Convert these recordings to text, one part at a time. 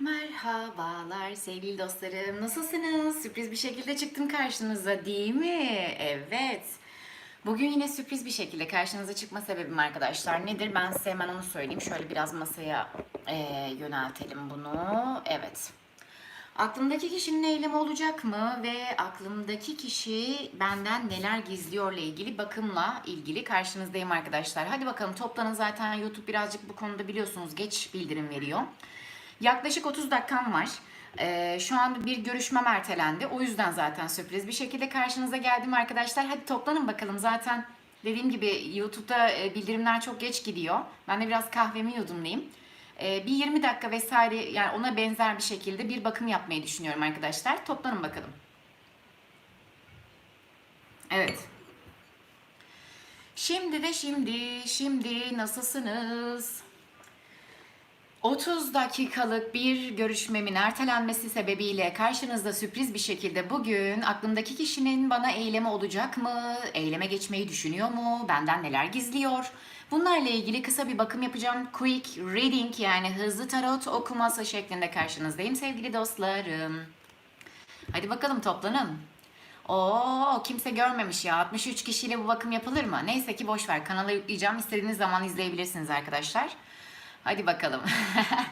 Merhabalar sevgili dostlarım. Nasılsınız? Sürpriz bir şekilde çıktım karşınıza değil mi? Evet. Bugün yine sürpriz bir şekilde karşınıza çıkma sebebim arkadaşlar nedir? Ben size hemen onu söyleyeyim. Şöyle biraz masaya eee, yöneltelim bunu. Evet. Aklımdaki kişinin eylemi olacak mı ve aklımdaki kişi benden neler gizliyorla ilgili bakımla ilgili karşınızdayım arkadaşlar. Hadi bakalım toplanın zaten YouTube birazcık bu konuda biliyorsunuz geç bildirim veriyor. Yaklaşık 30 dakikam var. Ee, şu an bir görüşmem ertelendi. O yüzden zaten sürpriz bir şekilde karşınıza geldim arkadaşlar. Hadi toplanın bakalım zaten dediğim gibi YouTube'da e, bildirimler çok geç gidiyor. Ben de biraz kahvemi yudumlayayım. Ee, bir 20 dakika vesaire yani ona benzer bir şekilde bir bakım yapmayı düşünüyorum arkadaşlar. Toplanın bakalım. Evet. Şimdi de şimdi, şimdi nasılsınız? 30 dakikalık bir görüşmemin ertelenmesi sebebiyle karşınızda sürpriz bir şekilde bugün aklımdaki kişinin bana eylemi olacak mı? Eyleme geçmeyi düşünüyor mu? Benden neler gizliyor? Bunlarla ilgili kısa bir bakım yapacağım. Quick reading yani hızlı tarot okuması şeklinde karşınızdayım sevgili dostlarım. Hadi bakalım toplanın. Oo kimse görmemiş ya. 63 kişiyle bu bakım yapılır mı? Neyse ki boş ver. Kanala yükleyeceğim. İstediğiniz zaman izleyebilirsiniz arkadaşlar. Hadi bakalım.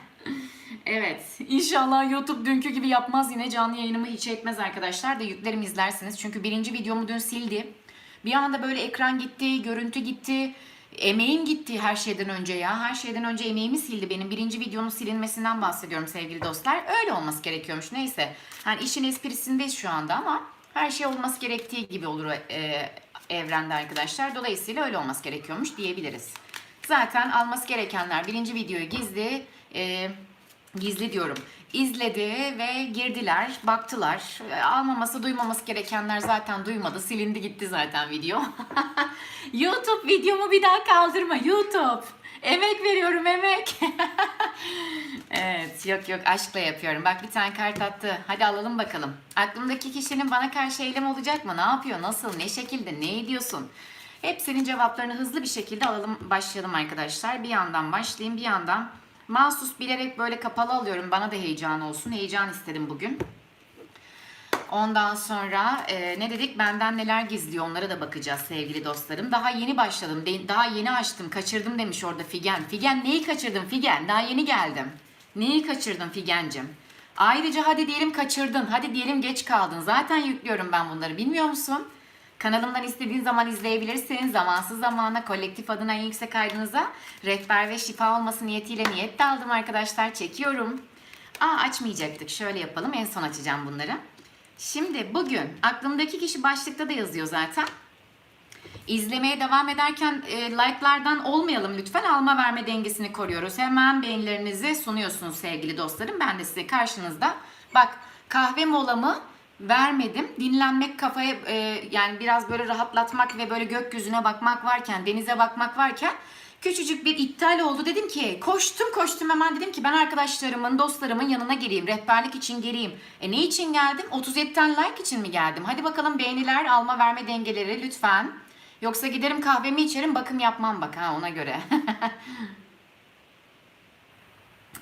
evet. İnşallah YouTube dünkü gibi yapmaz yine canlı yayınımı hiç etmez arkadaşlar da yüklerim izlersiniz. Çünkü birinci videomu dün sildi. Bir anda böyle ekran gitti, görüntü gitti. Emeğim gitti her şeyden önce ya. Her şeyden önce emeğimi sildi benim. Birinci videonun silinmesinden bahsediyorum sevgili dostlar. Öyle olması gerekiyormuş. Neyse. Hani işin esprisindeyiz şu anda ama her şey olması gerektiği gibi olur e, evrende arkadaşlar. Dolayısıyla öyle olması gerekiyormuş diyebiliriz. Zaten alması gerekenler birinci videoyu gizli, e, gizli diyorum. izledi ve girdiler, baktılar. E, Almaması, duymaması gerekenler zaten duymadı. Silindi gitti zaten video. YouTube videomu bir daha kaldırma. YouTube. Emek veriyorum emek. evet yok yok aşkla yapıyorum. Bak bir tane kart attı. Hadi alalım bakalım. Aklımdaki kişinin bana karşı eylem olacak mı? Ne yapıyor? Nasıl? Ne şekilde? Ne ediyorsun? Hepsinin cevaplarını hızlı bir şekilde alalım, başlayalım arkadaşlar. Bir yandan başlayayım, bir yandan mahsus bilerek böyle kapalı alıyorum. Bana da heyecan olsun. Heyecan istedim bugün. Ondan sonra e, ne dedik? Benden neler gizliyor onlara da bakacağız sevgili dostlarım. Daha yeni başladım. de- daha yeni açtım. Kaçırdım demiş orada Figen. Figen neyi kaçırdın Figen? Daha yeni geldim. Neyi kaçırdın Figencim? Ayrıca hadi diyelim kaçırdın. Hadi diyelim geç kaldın. Zaten yüklüyorum ben bunları. Bilmiyor musun? Kanalımdan istediğin zaman izleyebilirsin. Zamansız zamana kolektif adına en yüksek kaydınıza rehber ve şifa olması niyetiyle niyet de aldım arkadaşlar. Çekiyorum. Aa açmayacaktık. Şöyle yapalım. En son açacağım bunları. Şimdi bugün aklımdaki kişi başlıkta da yazıyor zaten. İzlemeye devam ederken e, like'lardan olmayalım lütfen. Alma verme dengesini koruyoruz. Hemen beğenilerinizi sunuyorsunuz sevgili dostlarım. Ben de size karşınızda. Bak kahve molamı vermedim. Dinlenmek kafaya e, yani biraz böyle rahatlatmak ve böyle gökyüzüne bakmak varken, denize bakmak varken küçücük bir iptal oldu. Dedim ki koştum koştum hemen dedim ki ben arkadaşlarımın, dostlarımın yanına geleyim. Rehberlik için geleyim. E ne için geldim? 37 tane like için mi geldim? Hadi bakalım beğeniler, alma verme dengeleri lütfen. Yoksa giderim kahvemi içerim bakım yapmam bak ha ona göre.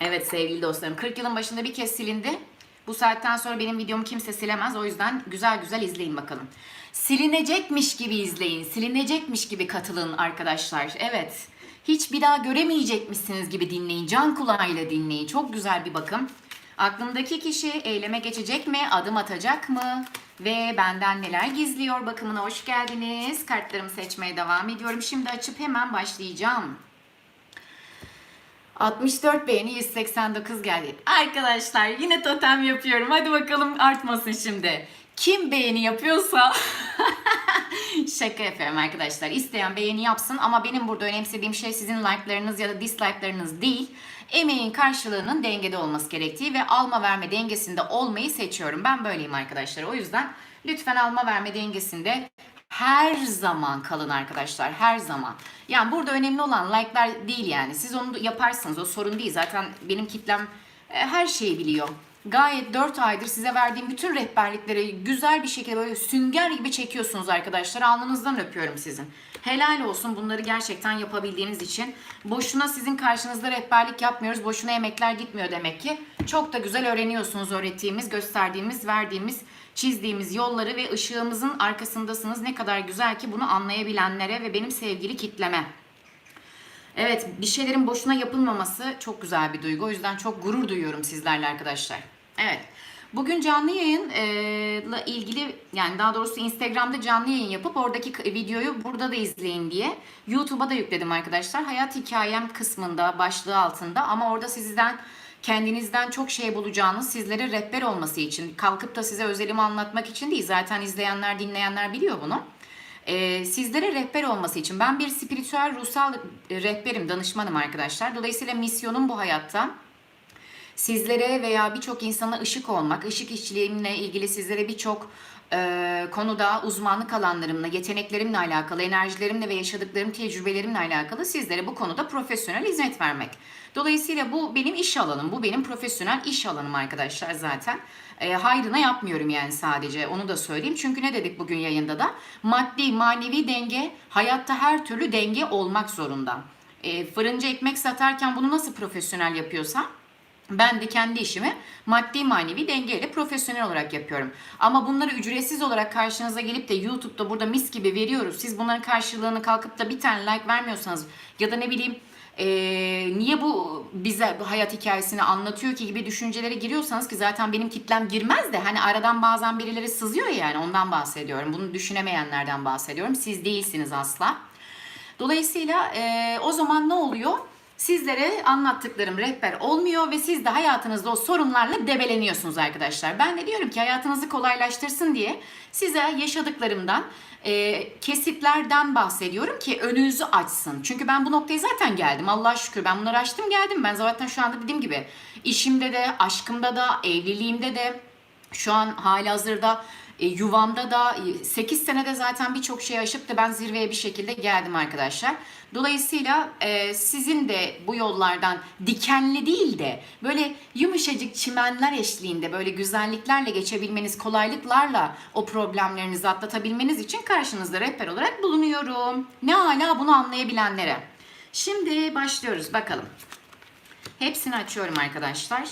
evet sevgili dostlarım 40 yılın başında bir kez silindi. Bu saatten sonra benim videomu kimse silemez. O yüzden güzel güzel izleyin bakalım. Silinecekmiş gibi izleyin. Silinecekmiş gibi katılın arkadaşlar. Evet. Hiç bir daha göremeyecekmişsiniz gibi dinleyin. Can kulağıyla dinleyin. Çok güzel bir bakım. Aklımdaki kişi eyleme geçecek mi? Adım atacak mı? Ve benden neler gizliyor bakımına hoş geldiniz. Kartlarımı seçmeye devam ediyorum. Şimdi açıp hemen başlayacağım. 64 beğeni 189 geldi. Arkadaşlar yine totem yapıyorum. Hadi bakalım artmasın şimdi. Kim beğeni yapıyorsa şaka yapıyorum arkadaşlar. İsteyen beğeni yapsın ama benim burada önemsediğim şey sizin like'larınız ya da dislike'larınız değil. Emeğin karşılığının dengede olması gerektiği ve alma verme dengesinde olmayı seçiyorum. Ben böyleyim arkadaşlar. O yüzden lütfen alma verme dengesinde her zaman kalın arkadaşlar her zaman. Yani burada önemli olan like'lar değil yani. Siz onu yaparsınız o sorun değil. Zaten benim kitlem e, her şeyi biliyor. Gayet 4 aydır size verdiğim bütün rehberlikleri güzel bir şekilde böyle sünger gibi çekiyorsunuz arkadaşlar. Alnınızdan öpüyorum sizin. Helal olsun bunları gerçekten yapabildiğiniz için. Boşuna sizin karşınızda rehberlik yapmıyoruz. Boşuna emekler gitmiyor demek ki. Çok da güzel öğreniyorsunuz öğrettiğimiz, gösterdiğimiz, verdiğimiz, çizdiğimiz yolları ve ışığımızın arkasındasınız. Ne kadar güzel ki bunu anlayabilenlere ve benim sevgili kitleme. Evet bir şeylerin boşuna yapılmaması çok güzel bir duygu. O yüzden çok gurur duyuyorum sizlerle arkadaşlar. Evet. Bugün canlı yayınla ilgili yani daha doğrusu Instagram'da canlı yayın yapıp oradaki videoyu burada da izleyin diye YouTube'a da yükledim arkadaşlar. Hayat hikayem kısmında başlığı altında ama orada sizden kendinizden çok şey bulacağınız sizlere rehber olması için kalkıp da size özelimi anlatmak için değil zaten izleyenler dinleyenler biliyor bunu. Ee, sizlere rehber olması için ben bir spiritüel ruhsal e, rehberim, danışmanım arkadaşlar. Dolayısıyla misyonum bu hayatta sizlere veya birçok insana ışık olmak, ışık işçiliğimle ilgili sizlere birçok e, konuda uzmanlık alanlarımla, yeteneklerimle alakalı, enerjilerimle ve yaşadıklarım, tecrübelerimle alakalı sizlere bu konuda profesyonel hizmet vermek. Dolayısıyla bu benim iş alanım, bu benim profesyonel iş alanım arkadaşlar zaten. E, hayrına yapmıyorum yani sadece onu da söyleyeyim. Çünkü ne dedik bugün yayında da? Maddi, manevi denge hayatta her türlü denge olmak zorunda. E, fırıncı ekmek satarken bunu nasıl profesyonel yapıyorsam ben de kendi işimi maddi manevi dengeyle profesyonel olarak yapıyorum. Ama bunları ücretsiz olarak karşınıza gelip de YouTube'da burada mis gibi veriyoruz. Siz bunların karşılığını kalkıp da bir tane like vermiyorsanız ya da ne bileyim eee, niye bu bize hayat hikayesini anlatıyor ki gibi düşüncelere giriyorsanız ki zaten benim kitlem girmez de hani aradan bazen birileri sızıyor ya yani ondan bahsediyorum. Bunu düşünemeyenlerden bahsediyorum. Siz değilsiniz asla. Dolayısıyla e, o zaman ne oluyor? Sizlere anlattıklarım rehber olmuyor ve siz de hayatınızda o sorunlarla debeleniyorsunuz arkadaşlar. Ben de diyorum ki hayatınızı kolaylaştırsın diye size yaşadıklarımdan e, kesitlerden bahsediyorum ki önünüzü açsın. Çünkü ben bu noktaya zaten geldim. Allah'a şükür ben bunları açtım geldim. Ben zaten şu anda dediğim gibi işimde de, aşkımda da, evliliğimde de şu an halihazırda e, yuvamda da 8 senede zaten birçok şey aşıp da ben zirveye bir şekilde geldim arkadaşlar. Dolayısıyla e, sizin de bu yollardan dikenli değil de böyle yumuşacık çimenler eşliğinde böyle güzelliklerle geçebilmeniz, kolaylıklarla o problemlerinizi atlatabilmeniz için karşınızda rehber olarak bulunuyorum. Ne hala bunu anlayabilenlere. Şimdi başlıyoruz bakalım. Hepsini açıyorum arkadaşlar.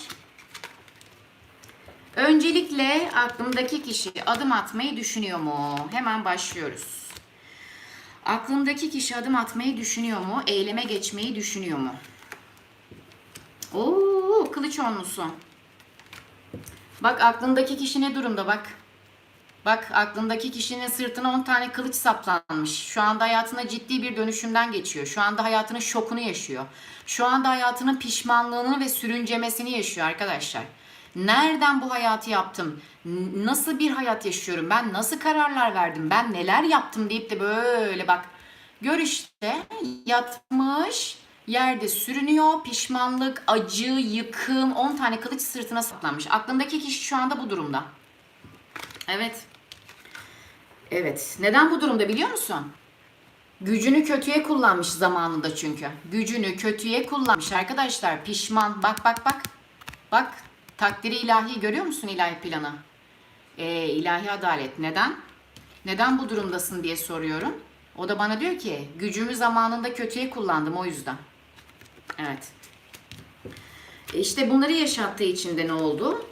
Öncelikle aklımdaki kişi adım atmayı düşünüyor mu? Hemen başlıyoruz. Aklımdaki kişi adım atmayı düşünüyor mu? Eyleme geçmeyi düşünüyor mu? Oo, kılıç onlusu. Bak aklındaki kişi ne durumda bak. Bak aklındaki kişinin sırtına 10 tane kılıç saplanmış. Şu anda hayatına ciddi bir dönüşümden geçiyor. Şu anda hayatının şokunu yaşıyor. Şu anda hayatının pişmanlığını ve sürüncemesini yaşıyor arkadaşlar. Nereden bu hayatı yaptım? Nasıl bir hayat yaşıyorum? Ben nasıl kararlar verdim? Ben neler yaptım deyip de böyle bak. Gör işte yatmış, yerde sürünüyor, pişmanlık, acı, yıkım, 10 tane kılıç sırtına saplanmış. Aklındaki kişi şu anda bu durumda. Evet. Evet. Neden bu durumda biliyor musun? Gücünü kötüye kullanmış zamanında çünkü. Gücünü kötüye kullanmış arkadaşlar. Pişman. Bak bak bak. Bak. Takdiri ilahi görüyor musun ilahi planı? Ee, ilahi adalet. Neden? Neden bu durumdasın diye soruyorum. O da bana diyor ki gücümü zamanında kötüye kullandım o yüzden. Evet. E İşte bunları yaşattığı için de ne oldu?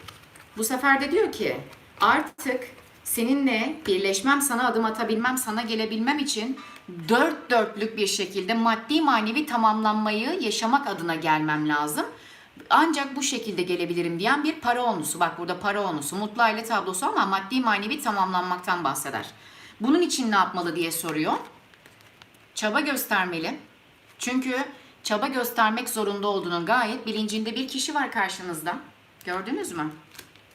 Bu sefer de diyor ki artık seninle birleşmem, sana adım atabilmem, sana gelebilmem için dört dörtlük bir şekilde maddi manevi tamamlanmayı yaşamak adına gelmem lazım. Ancak bu şekilde gelebilirim diyen bir para onusu. Bak burada para onusu, mutlu aile tablosu ama maddi manevi tamamlanmaktan bahseder. Bunun için ne yapmalı diye soruyor. Çaba göstermeli. Çünkü çaba göstermek zorunda olduğunun gayet bilincinde bir kişi var karşınızda. Gördünüz mü?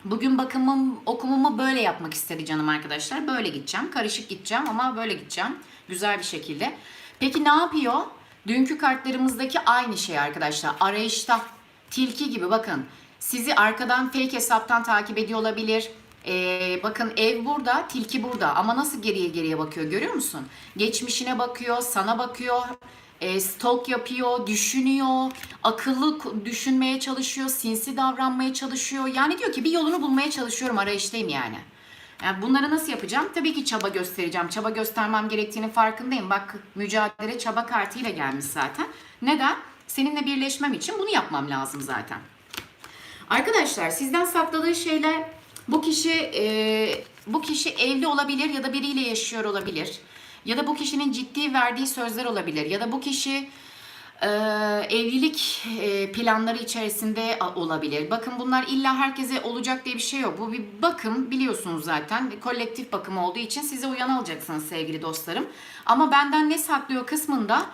Bugün bakımım, okumumu böyle yapmak istedi canım arkadaşlar. Böyle gideceğim. Karışık gideceğim ama böyle gideceğim. Güzel bir şekilde. Peki ne yapıyor? Dünkü kartlarımızdaki aynı şey arkadaşlar. Arayışta. Tilki gibi bakın. Sizi arkadan fake hesaptan takip ediyor olabilir. Ee, bakın ev burada, tilki burada. Ama nasıl geriye geriye bakıyor görüyor musun? Geçmişine bakıyor, sana bakıyor. E, stalk yapıyor, düşünüyor. akıllı düşünmeye çalışıyor, sinsi davranmaya çalışıyor. Yani diyor ki bir yolunu bulmaya çalışıyorum, arayıştayım yani. Yani bunları nasıl yapacağım? Tabii ki çaba göstereceğim. Çaba göstermem gerektiğinin farkındayım. Bak mücadele çaba kartıyla gelmiş zaten. Neden? Seninle birleşmem için bunu yapmam lazım zaten. Arkadaşlar sizden sakladığı şeyler bu kişi e, bu kişi evli olabilir ya da biriyle yaşıyor olabilir. Ya da bu kişinin ciddi verdiği sözler olabilir. Ya da bu kişi e, evlilik e, planları içerisinde olabilir. Bakın bunlar illa herkese olacak diye bir şey yok. Bu bir bakım biliyorsunuz zaten. Kolektif bakım olduğu için size uyan alacaksınız sevgili dostlarım. Ama benden ne saklıyor kısmında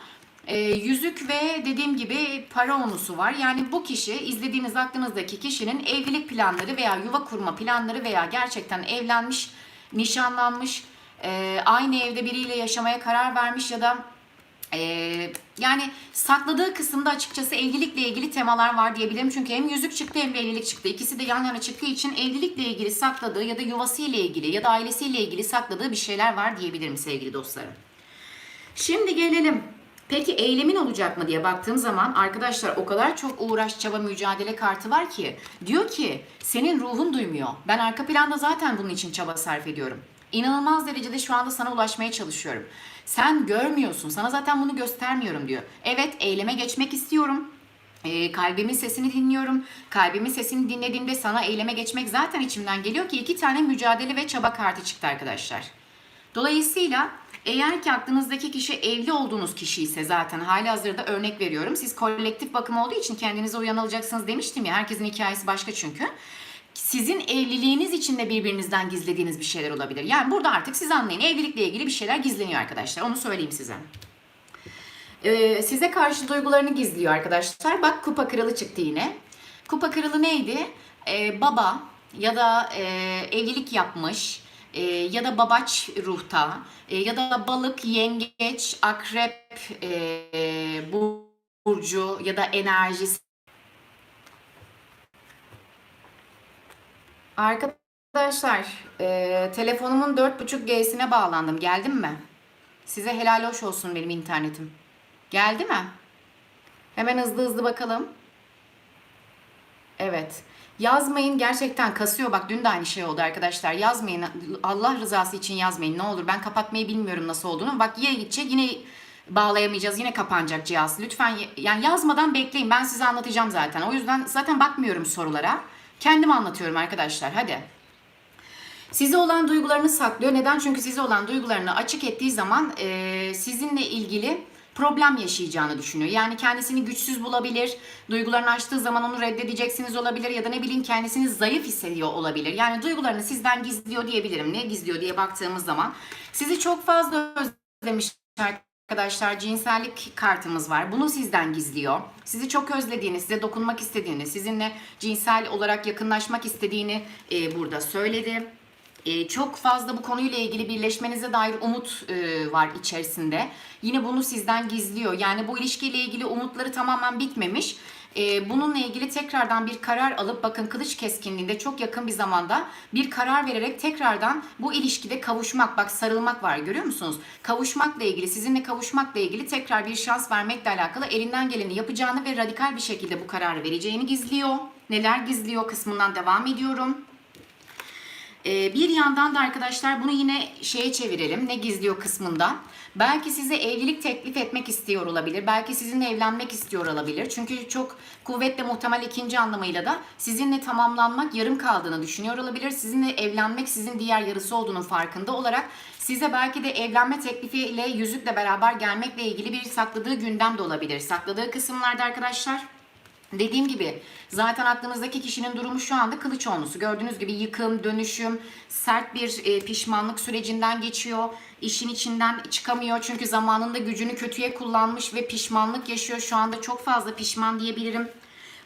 e, yüzük ve dediğim gibi para onusu var. Yani bu kişi izlediğiniz aklınızdaki kişinin evlilik planları veya yuva kurma planları veya gerçekten evlenmiş, nişanlanmış, e, aynı evde biriyle yaşamaya karar vermiş ya da ee, yani sakladığı kısımda açıkçası evlilikle ilgili temalar var diyebilirim. Çünkü hem yüzük çıktı hem evlilik çıktı. İkisi de yan yana çıktığı için evlilikle ilgili sakladığı ya da yuvasıyla ilgili ya da ailesiyle ilgili sakladığı bir şeyler var diyebilirim sevgili dostlarım. Şimdi gelelim. Peki eylemin olacak mı diye baktığım zaman arkadaşlar o kadar çok uğraş, çaba, mücadele kartı var ki diyor ki senin ruhun duymuyor. Ben arka planda zaten bunun için çaba sarf ediyorum. İnanılmaz derecede şu anda sana ulaşmaya çalışıyorum. Sen görmüyorsun. Sana zaten bunu göstermiyorum diyor. Evet eyleme geçmek istiyorum. Ee, kalbimin sesini dinliyorum. Kalbimin sesini dinlediğimde sana eyleme geçmek zaten içimden geliyor ki iki tane mücadele ve çaba kartı çıktı arkadaşlar. Dolayısıyla eğer ki aklınızdaki kişi evli olduğunuz kişi ise zaten hali hazırda örnek veriyorum. Siz kolektif bakım olduğu için kendinize uyan alacaksınız demiştim ya. Herkesin hikayesi başka çünkü. Sizin evliliğiniz için de birbirinizden gizlediğiniz bir şeyler olabilir. Yani burada artık siz anlayın. Evlilikle ilgili bir şeyler gizleniyor arkadaşlar. Onu söyleyeyim size. Ee, size karşı duygularını gizliyor arkadaşlar. Bak kupa kralı çıktı yine. Kupa kralı neydi? Ee, baba ya da e, evlilik yapmış e, ya da babaç ruhta e, ya da balık, yengeç, akrep e, burcu ya da enerjisi. Arkadaşlar e, telefonumun 4.5G'sine bağlandım. Geldim mi? Size helal hoş olsun benim internetim. Geldi mi? Hemen hızlı hızlı bakalım. Evet. Yazmayın gerçekten kasıyor. Bak dün de aynı şey oldu arkadaşlar. Yazmayın. Allah rızası için yazmayın. Ne olur ben kapatmayı bilmiyorum nasıl olduğunu. Bak yine gidecek yine bağlayamayacağız. Yine kapanacak cihaz. Lütfen yani yazmadan bekleyin. Ben size anlatacağım zaten. O yüzden zaten bakmıyorum sorulara. Kendim anlatıyorum arkadaşlar. Hadi. Size olan duygularını saklıyor. Neden? Çünkü size olan duygularını açık ettiği zaman e, sizinle ilgili problem yaşayacağını düşünüyor. Yani kendisini güçsüz bulabilir. Duygularını açtığı zaman onu reddedeceksiniz olabilir ya da ne bileyim kendisini zayıf hissediyor olabilir. Yani duygularını sizden gizliyor diyebilirim. Ne gizliyor diye baktığımız zaman sizi çok fazla özlemiş arkadaşlar cinsellik kartımız var. Bunu sizden gizliyor. Sizi çok özlediğini, size dokunmak istediğini, sizinle cinsel olarak yakınlaşmak istediğini e, burada söyledi. E, çok fazla bu konuyla ilgili birleşmenize dair umut e, var içerisinde. Yine bunu sizden gizliyor. Yani bu ilişkiyle ilgili umutları tamamen bitmemiş. E, bununla ilgili tekrardan bir karar alıp bakın kılıç keskinliğinde çok yakın bir zamanda bir karar vererek tekrardan bu ilişkide kavuşmak bak sarılmak var görüyor musunuz? Kavuşmakla ilgili sizinle kavuşmakla ilgili tekrar bir şans vermekle alakalı elinden geleni yapacağını ve radikal bir şekilde bu kararı vereceğini gizliyor. Neler gizliyor kısmından devam ediyorum. Ee, bir yandan da arkadaşlar bunu yine şeye çevirelim. Ne gizliyor kısmında. Belki size evlilik teklif etmek istiyor olabilir. Belki sizinle evlenmek istiyor olabilir. Çünkü çok kuvvetle muhtemel ikinci anlamıyla da sizinle tamamlanmak yarım kaldığını düşünüyor olabilir. Sizinle evlenmek sizin diğer yarısı olduğunun farkında olarak size belki de evlenme teklifiyle yüzükle beraber gelmekle ilgili bir sakladığı gündem de olabilir. Sakladığı kısımlarda arkadaşlar Dediğim gibi zaten aklınızdaki kişinin durumu şu anda kılıç onlusu. Gördüğünüz gibi yıkım, dönüşüm, sert bir e, pişmanlık sürecinden geçiyor. İşin içinden çıkamıyor çünkü zamanında gücünü kötüye kullanmış ve pişmanlık yaşıyor. Şu anda çok fazla pişman diyebilirim.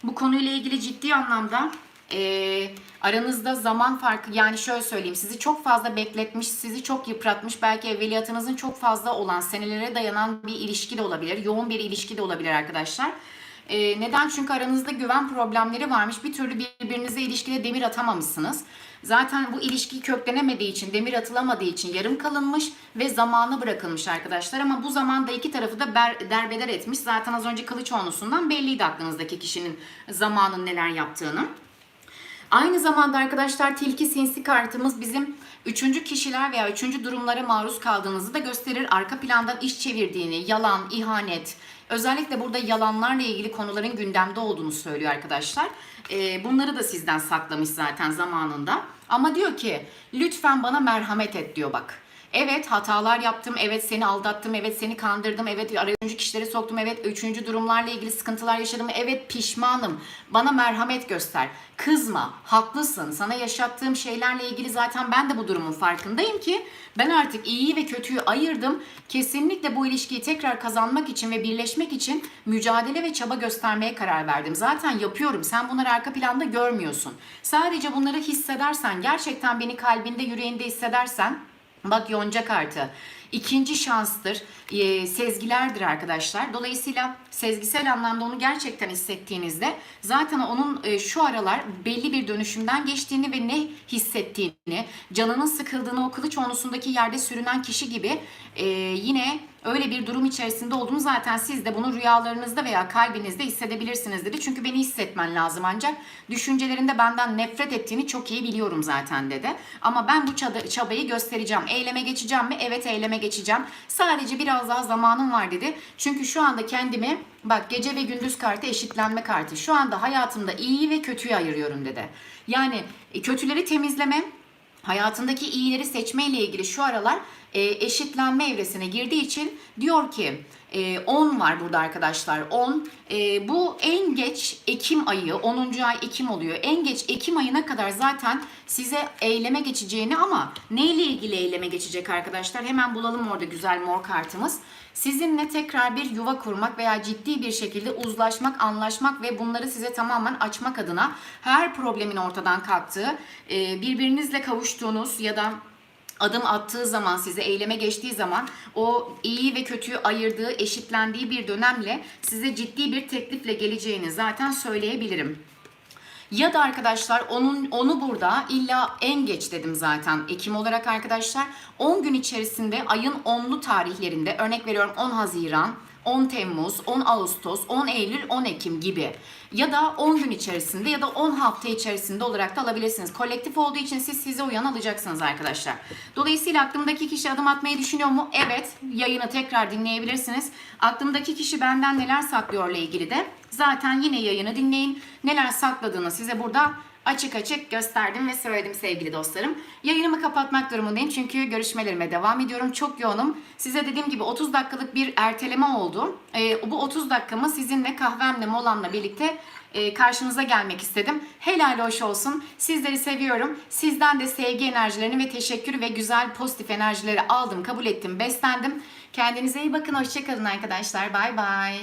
Bu konuyla ilgili ciddi anlamda e, aranızda zaman farkı yani şöyle söyleyeyim sizi çok fazla bekletmiş, sizi çok yıpratmış belki evveliyatınızın çok fazla olan senelere dayanan bir ilişki de olabilir. Yoğun bir ilişki de olabilir arkadaşlar. E, neden? Çünkü aranızda güven problemleri varmış. Bir türlü birbirinize ilişkide demir atamamışsınız. Zaten bu ilişki köklenemediği için, demir atılamadığı için yarım kalınmış ve zamanı bırakılmış arkadaşlar. Ama bu zamanda iki tarafı da ber, derbeder etmiş. Zaten az önce Kılıçoğlu'sundan belliydi aklınızdaki kişinin zamanın neler yaptığını. Aynı zamanda arkadaşlar tilki sinsi kartımız bizim üçüncü kişiler veya üçüncü durumlara maruz kaldığınızı da gösterir. Arka plandan iş çevirdiğini, yalan, ihanet, özellikle burada yalanlarla ilgili konuların gündemde olduğunu söylüyor arkadaşlar. Ee, bunları da sizden saklamış zaten zamanında. Ama diyor ki lütfen bana merhamet et diyor bak. Evet hatalar yaptım, evet seni aldattım, evet seni kandırdım, evet araya üçüncü kişileri soktum, evet üçüncü durumlarla ilgili sıkıntılar yaşadım, evet pişmanım. Bana merhamet göster. Kızma, haklısın. Sana yaşattığım şeylerle ilgili zaten ben de bu durumun farkındayım ki ben artık iyiyi ve kötüyü ayırdım. Kesinlikle bu ilişkiyi tekrar kazanmak için ve birleşmek için mücadele ve çaba göstermeye karar verdim. Zaten yapıyorum. Sen bunları arka planda görmüyorsun. Sadece bunları hissedersen, gerçekten beni kalbinde, yüreğinde hissedersen Bak yonca kartı. İkinci şanstır. e, sezgilerdir arkadaşlar. Dolayısıyla sezgisel anlamda onu gerçekten hissettiğinizde zaten onun e, şu aralar belli bir dönüşümden geçtiğini ve ne hissettiğini, canının sıkıldığını o kılıç onusundaki yerde sürünen kişi gibi e, yine öyle bir durum içerisinde olduğunu zaten siz de bunu rüyalarınızda veya kalbinizde hissedebilirsiniz dedi. Çünkü beni hissetmen lazım ancak düşüncelerinde benden nefret ettiğini çok iyi biliyorum zaten dedi. Ama ben bu çaba- çabayı göstereceğim. Eyleme geçeceğim mi? Evet eyleme geçeceğim. Sadece biraz daha zamanım var dedi. Çünkü şu anda kendimi bak gece ve gündüz kartı eşitlenme kartı. Şu anda hayatımda iyiyi ve kötüyü ayırıyorum dedi. Yani kötüleri temizleme, hayatındaki iyileri seçme ile ilgili şu aralar e, eşitlenme evresine girdiği için diyor ki e, 10 var burada arkadaşlar 10 E, bu en geç Ekim ayı 10. ay Ekim oluyor. En geç Ekim ayına kadar zaten size eyleme geçeceğini ama neyle ilgili eyleme geçecek arkadaşlar? Hemen bulalım orada güzel mor kartımız. Sizinle tekrar bir yuva kurmak veya ciddi bir şekilde uzlaşmak, anlaşmak ve bunları size tamamen açmak adına her problemin ortadan kalktığı, e, birbirinizle kavuştuğunuz ya da adım attığı zaman size eyleme geçtiği zaman o iyi ve kötüyü ayırdığı, eşitlendiği bir dönemle size ciddi bir teklifle geleceğini zaten söyleyebilirim. Ya da arkadaşlar onun onu burada illa en geç dedim zaten Ekim olarak arkadaşlar 10 gün içerisinde ayın 10'lu tarihlerinde örnek veriyorum 10 Haziran 10 Temmuz, 10 Ağustos, 10 Eylül, 10 Ekim gibi ya da 10 gün içerisinde ya da 10 hafta içerisinde olarak da alabilirsiniz. Kolektif olduğu için siz size uyan alacaksınız arkadaşlar. Dolayısıyla aklımdaki kişi adım atmayı düşünüyor mu? Evet. Yayını tekrar dinleyebilirsiniz. Aklımdaki kişi benden neler saklıyorla ilgili de zaten yine yayını dinleyin. Neler sakladığını size burada açık açık gösterdim ve söyledim sevgili dostlarım. Yayınımı kapatmak durumundayım çünkü görüşmelerime devam ediyorum. Çok yoğunum. Size dediğim gibi 30 dakikalık bir erteleme oldu. Ee, bu 30 dakikamı sizinle kahvemle molamla birlikte e, karşınıza gelmek istedim. Helal hoş olsun. Sizleri seviyorum. Sizden de sevgi enerjilerini ve teşekkür ve güzel pozitif enerjileri aldım, kabul ettim, beslendim. Kendinize iyi bakın. Hoşçakalın arkadaşlar. Bay bay.